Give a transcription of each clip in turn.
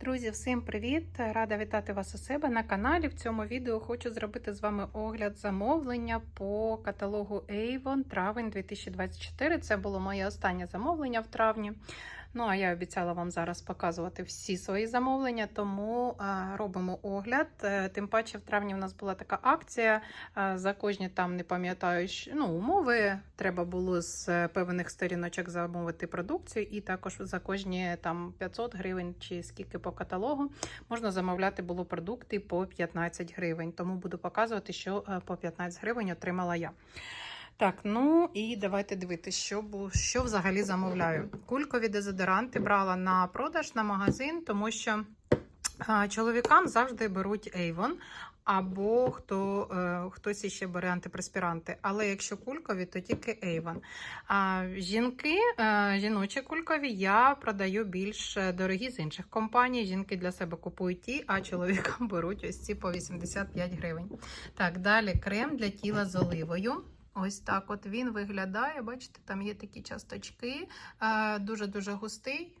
Друзі, всім привіт! Рада вітати вас у себе на каналі. В цьому відео хочу зробити з вами огляд замовлення по каталогу Avon травень 2024. Це було моє останнє замовлення в травні. Ну, а я обіцяла вам зараз показувати всі свої замовлення, тому робимо огляд. Е, тим паче, в травні в нас була така акція. за кожні там не пам'ятаю, ну, умови. Треба було з е, певних сторіночок замовити продукцію, і також за кожні там 500 гривень чи скільки по каталогу можна замовляти було продукти по 15 гривень. Тому буду показувати, що е, по 15 гривень отримала я. Так, ну і давайте дивитися, що, що взагалі замовляю. Кулькові дезодоранти брала на продаж на магазин, тому що чоловікам завжди беруть Avon. Або хто, е, хтось іще бере антипреспіранти. Але якщо кулькові, то тільки Avon. А жінки, е, жіночі кулькові, я продаю більш е, дорогі з інших компаній. Жінки для себе купують ті, а чоловікам беруть ось ці по 85 гривень. Так, далі крем для тіла з оливою. Ось так от він виглядає. Бачите, там є такі часточки, е, дуже-дуже густий.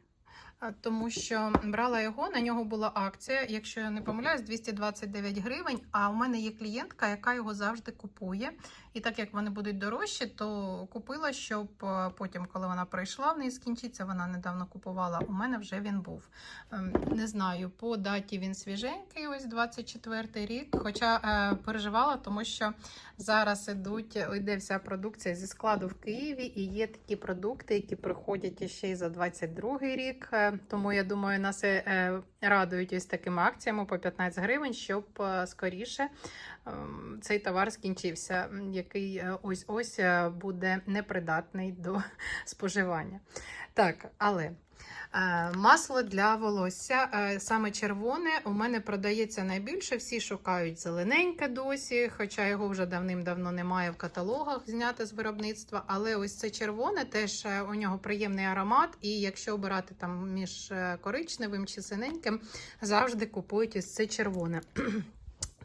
Е, Тому що брала його, на нього була акція, якщо я не помиляюсь, 229 гривень. А у мене є клієнтка, яка його завжди купує. І так як вони будуть дорожчі, то купила, щоб е, потім, коли вона прийшла, в неї скінчиться. Вона недавно купувала. У мене вже він був. Ем, Не знаю, по даті він свіженький, ось 24 рік. Хоча е, переживала, тому що зараз ідуть, йде вся продукція зі складу в Києві, і є такі продукти, які приходять ще й за 22 рік. Тому я думаю, нас е, е, радують ось такими акціями по 15 гривень, щоб е, скоріше ем, цей товар скінчився, який ось ось буде непридатний до споживання. Так, але. Е, Масло для волосся, е, саме червоне, у мене продається найбільше. Всі шукають зелененьке досі, хоча його вже давним-давно немає в каталогах зняти з виробництва. Але ось це червоне, теж е, у нього приємний аромат. І якщо обирати там між коричневим чи синеньким, завжди купують ось це червоне.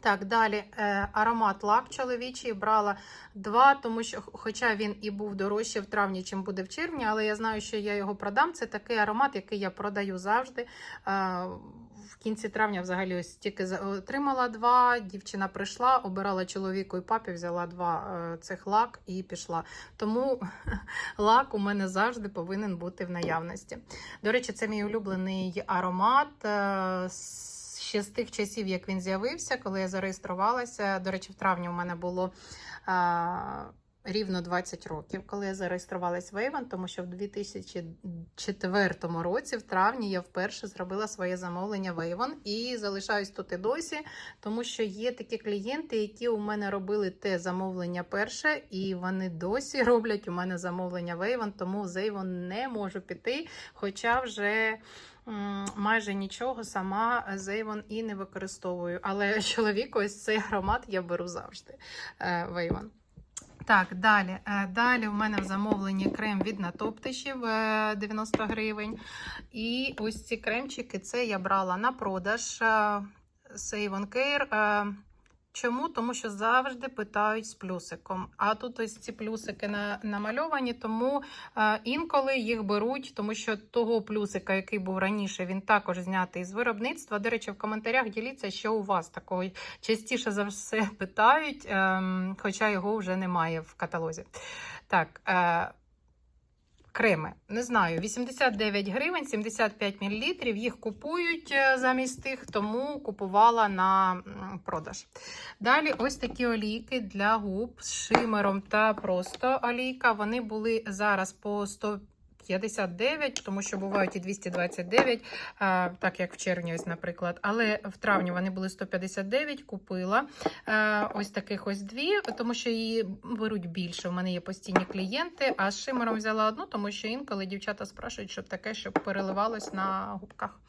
Так, далі е, аромат лак чоловічий брала два, тому що, хоча він і був дорожче в травні, чим буде в червні, але я знаю, що я його продам. Це такий аромат, який я продаю завжди. Е, в кінці травня, взагалі, ось тільки отримала два. Дівчина прийшла, обирала чоловіку і папі, взяла два е, цих лак і пішла. Тому лак у мене завжди повинен бути в наявності. До речі, це мій улюблений аромат. Ще з тих часів, як він з'явився, коли я зареєструвалася. До речі, в травні у мене було а, рівно 20 років, коли я зареєструвалась в Avon, тому що в 2004 році, в травні, я вперше зробила своє замовлення в Avon і залишаюсь тут і досі, тому що є такі клієнти, які у мене робили те замовлення перше, і вони досі роблять у мене замовлення в Avon, тому з Avon не можу піти, хоча вже. Майже нічого сама Зейвон і не використовую. Але чоловіку ось цей аромат я беру завжди Вейвон. Так, далі. Е, Далі у мене в замовленні крем від натоптишів е, 90 гривень. І ось ці кремчики це я брала на продаж Save on Care. Е, Чому? Тому що завжди питають з плюсиком. А тут ось ці плюсики на, намальовані, тому е, інколи їх беруть, тому що того плюсика, який був раніше, він також знятий з виробництва. До речі, в коментарях діліться, що у вас такого частіше за все питають, ем, хоча його вже немає в каталозі. Так. Е, Креми, не знаю, 89 гривень, 75 мл. Їх купують е, замість тих, тому купувала на продаж. Далі ось такі олійки для губ з шимером та просто олійка. Вони були зараз по 159, тому що бувають і 229, е, так як в червні, ось, наприклад. Але в травні вони були 159, купила ось таких ось дві, тому що її беруть більше. У мене є постійні клієнти, а з шимером взяла одну, тому що інколи дівчата спрашують, щоб таке, щоб переливалось на губках.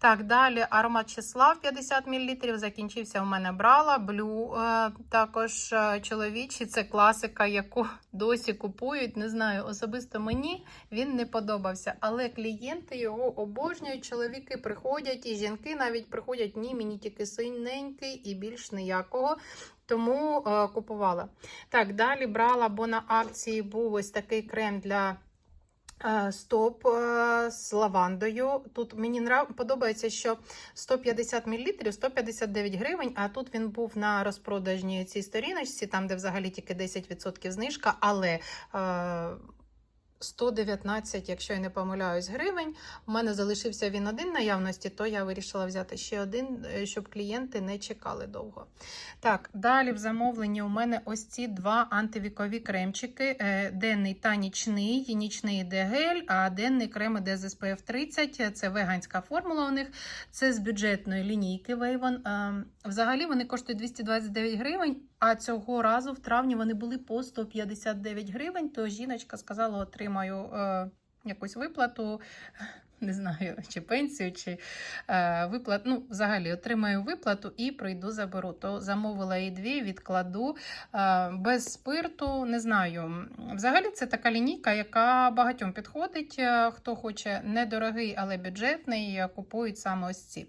Так, далі аромат Числав 50 мл. Закінчився у мене брала. Блю е, також е, чоловічий. Це класика, яку досі купують. Не знаю, особисто мені він не подобався. Але клієнти його обожнюють. Чоловіки приходять, і жінки навіть приходять. Ні, мені тільки синенький і більш ніякого. Тому е, купувала. Так, далі брала, бо на акції був ось такий крем для Стоп е, з лавандою. Тут мені подобається, що 150 мл 159 гривень, а тут він був на розпродажній цій сторіночці, там, де взагалі тільки 10% знижка, але. Е... 119, якщо я не помиляюсь, гривень. У мене залишився він один наявності, то я вирішила взяти ще один, е, щоб клієнти не чекали довго. Так, далі в замовленні у мене ось ці два антивікові кремчики. Е, Денний та нічний. Нічний йде гель, а денний крем іде з SPF 30. Це веганська формула у них. Це з бюджетної лінійки Вейвон. Взагалі вони коштують 229 гривень. А цього разу в травні вони були по 159 гривень. То жіночка сказала, отримаю е, якусь виплату. Не знаю, чи пенсію, чи е, виплату. Ну, взагалі отримаю виплату і прийду заберу. То замовила їй дві, відкладу е, без спирту. Не знаю. Взагалі, це така лінійка, яка багатьом підходить. Е, Хто хоче недорогий, але бюджетний, е, купують саме ось ці.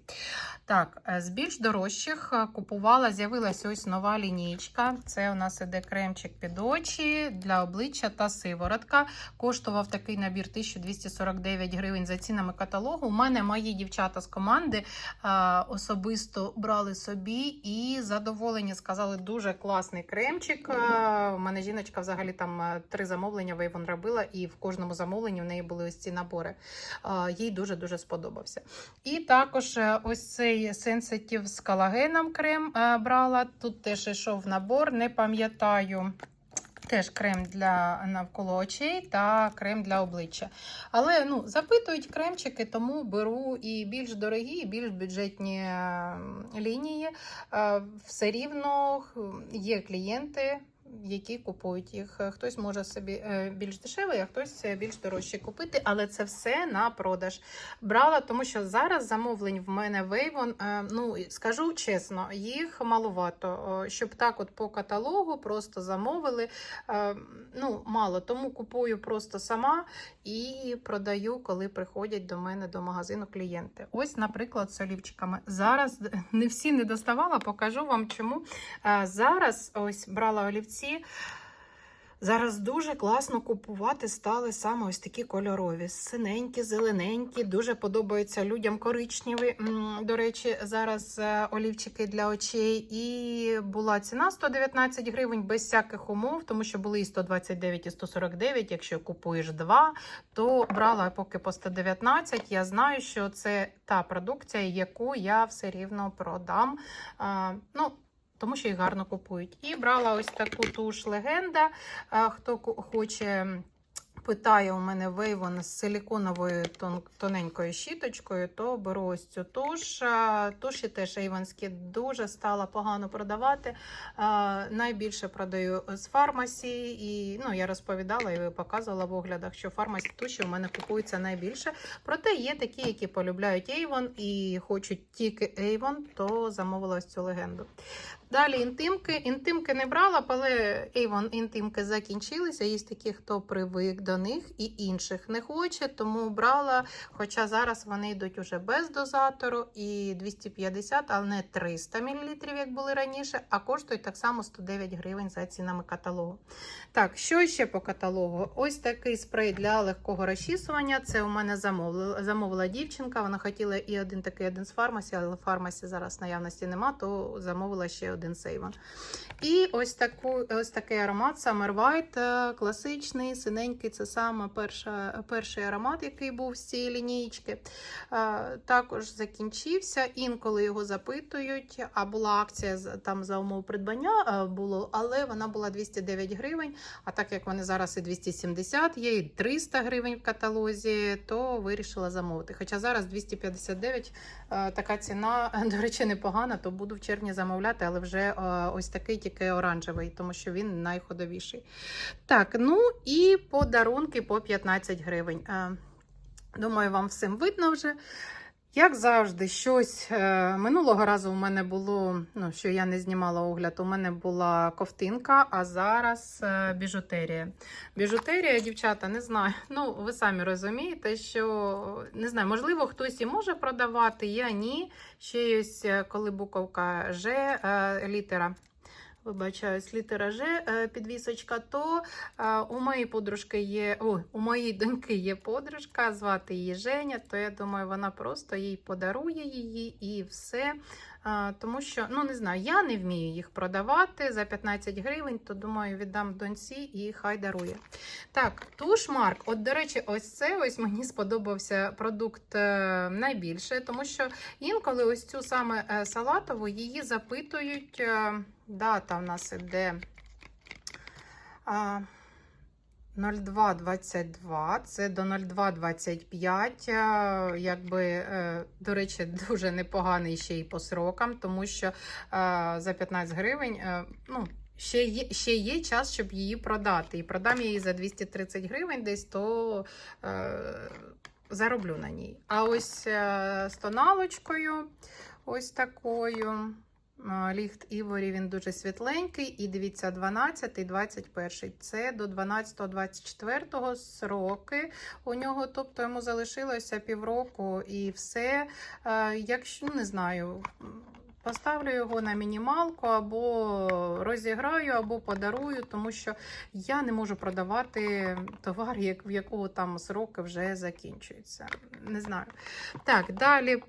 Так, е, з більш дорожчих купувала, з'явилася ось нова лінійка. Це у нас іде кремчик під очі для обличчя та сиворотка. Коштував такий набір 1249 гривень за цінами каталогу. У мене мої дівчата з команди а, особисто брали собі і задоволені сказали, дуже класний кремчик. У мене жіночка взагалі там е, три замовлення Вейвон робила, і в кожному замовленні в неї були ось ці набори. Їй дуже-дуже сподобався. І також е, ось цей Sensitive з колагеном крем е, брала. Тут теж йшов набор, не пам'ятаю. Теж крем для навколо очей та крем для обличчя. Але ну, запитують кремчики, тому беру і більш дорогі, і більш бюджетні е, лінії. Е, Все рівно є клієнти. Які купують їх. Хтось може собі е, більш дешевий, а хтось е, більш дорожче купити, але це все на продаж. Брала, тому що зараз замовлень в мене Вейвон. Ну скажу чесно, їх маловато. Щоб так, от по каталогу просто замовили. Е, Ну, мало, тому купую просто сама і продаю, коли приходять до мене до магазину клієнти. Ось, наприклад, з олівчиками. Зараз не всі не доставала, покажу вам чому. Зараз ось брала олівці. Зараз дуже класно купувати стали саме ось такі кольорові. Синенькі, зелененькі, дуже подобаються людям коричневі. До речі, зараз е, олівчики для очей. І була ціна 119 гривень без всяких умов, тому що були і 129, і 149. Якщо купуєш два, то брала поки по 119. Я знаю, що це та продукція, яку я все рівно продам. Ну, тому що їх гарно купують. І брала ось таку туш легенда. Хто хоче. Питає у мене Вейвон з силіконовою тон, тоненькою щіточкою, то беру ось цю туш. Туші теж ейвонські дуже стала погано продавати. Найбільше продаю з фармасі. І ну, я розповідала і показувала в оглядах, що фармасі туші у мене купуються найбільше. Проте є такі, які полюбляють Avon і хочуть тільки Avon, то замовила ось цю легенду. Далі інтимки. Інтимки не брала, але Avon інтимки закінчилися. Є такі, хто привик до них і інших не хоче, тому брала. Хоча зараз вони йдуть уже без дозатору і 250, але не 300 мл, як були раніше, а коштують так само 109 гривень за цінами каталогу. Так, що ще по каталогу? Ось такий спрей для легкого розчісування. Це у мене замовила, замовила дівчинка. Вона хотіла і один такий, один з фармасі, але фармасі зараз наявності нема, то замовила ще один сейван. І ось таку, ось такий аромат Summer White, е, класичний, синенький саме перша, перший аромат, який був з цієї лінійки. Е, також закінчився. Інколи його запитують. А була акція там за умов придбання, е, було, але вона була 209 гривень. А так як вони зараз і 270 є, і 300 гривень в каталозі, то вирішила замовити. Хоча зараз 259 така ціна, до речі, непогана, то буду в червні замовляти, але вже ось такий тільки оранжевий, тому що він найходовіший. Так, ну і подарунки по 15 гривень. Думаю, вам всім видно вже. Як завжди, щось е, минулого разу у мене було, ну що я не знімала огляд, у мене була ковтинка, а зараз е, біжутерія. Біжутерія, дівчата, не знаю. Ну, ви самі розумієте, що не знаю, можливо, хтось і може продавати, я ні. Ще ось, коли буковка Ж, е, літера вибачаюсь, літера Ж е, підвісочка, то е, у моєї подружки є, ой, у моєї доньки є подружка, звати її Женя, то я думаю, вона просто їй подарує її і все. Е, Тому що, ну не знаю, я не вмію їх продавати за 15 гривень, то думаю, віддам доньці і хай дарує. Так, туш Марк. От, до речі, ось це ось мені сподобався продукт найбільше, тому що інколи ось цю саме салатову її запитують. Дата в нас іде. а, 0222, це до 0225. е, Якби, е, до речі, дуже непоганий ще й по срокам, тому що е, за 15 гривень, е, ну, ще є, ще є час, щоб її продати. І продам її за 230 гривень десь, то зароблю на ній. А ось з тоналочкою, ось такою. А, Ліхт Іворі він дуже світленький. І дивіться, 12 і 21. Це до 12-24 сроки у нього. Тобто йому залишилося півроку і все. Якщо не знаю. Поставлю його на мінімалку, або розіграю, або подарую, тому що я не можу продавати товар, в якого там сроки вже закінчуються. Не знаю. Так, далі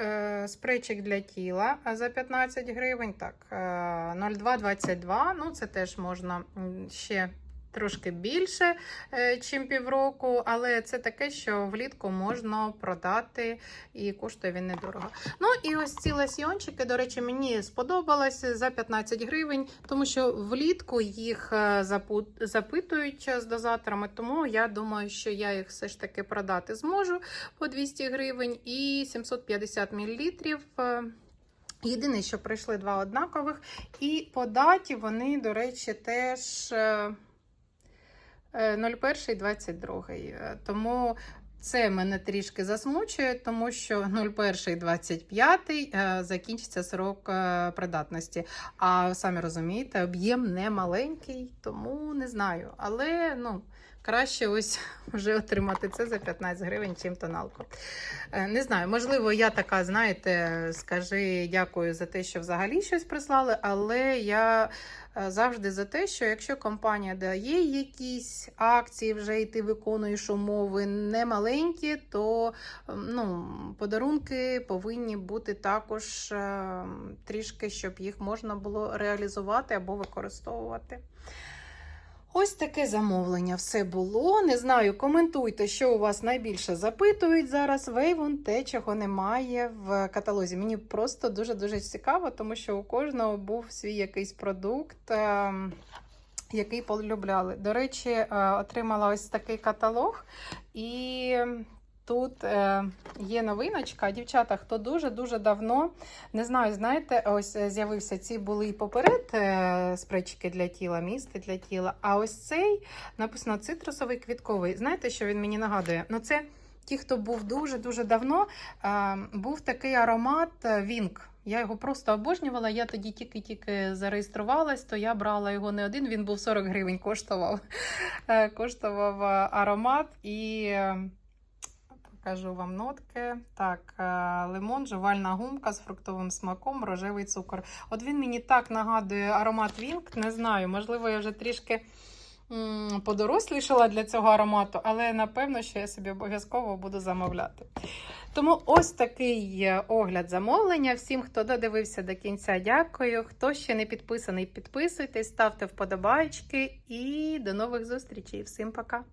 е, спрейчик для тіла за 15 гривень. Так, е, 0222. Ну, це теж можна ще трошки більше, е, чим півроку, але це таке, що влітку можна продати і коштує він недорого. Ну і ось ці ласьйончики, до речі, мені сподобалося за 15 гривень, тому що влітку їх е, запитують з дозаторами, тому я думаю, що я їх все ж таки продати зможу по 200 гривень і 750 мл. Єдине, що прийшли два однакових, і по даті вони, до речі, теж е, і 01 22. Е, Тому це мене трішки засмучує, тому що 01 25 е, закінчиться срок е, придатності. А самі розумієте, об'єм не маленький, тому не знаю. Але ну. Краще ось вже отримати це за 15 гривень, чим тоналку. Е, Не знаю, можливо, я така, знаєте, скажи дякую за те, що взагалі щось прислали, але я е, завжди за те, що якщо компанія дає якісь акції, вже і ти виконуєш умови не маленькі, то ну, подарунки повинні бути також е, трішки, щоб їх можна було реалізувати або використовувати. Ось таке замовлення все було. Не знаю, коментуйте, що у вас найбільше запитують зараз. Вейвон, те, чого немає в каталозі. Мені просто дуже-дуже цікаво, тому що у кожного був свій якийсь продукт. ем, Який полюбляли. До речі, е, отримала ось такий каталог, і тут е, є новиночка. Дівчата, хто дуже-дуже давно не знаю, знаєте, ось е, з'явився ці були і поперед е, спречки для тіла, місти для тіла. А ось цей написано цитрусовий квітковий. Знаєте, що він мені нагадує? Ну, це ті, хто був дуже-дуже давно, був такий аромат Вінк. Я його просто обожнювала. Я тоді тільки-тільки зареєструвалась, то я брала його не один. Він був 40 гривень коштував. Коштував аромат і. Покажу вам нотки. Так, е, лимон, жувальна гумка з фруктовим смаком, рожевий цукор. От він мені так нагадує аромат Вінк. Не знаю, можливо, я вже трішки подорослішала для цього аромату, але напевно, що я собі обов'язково буду замовляти. Тому ось такий огляд замовлення. Всім, хто додивився до кінця, дякую. Хто ще не підписаний, підписуйтесь, ставте вподобайки і до нових зустрічей. Всім пока!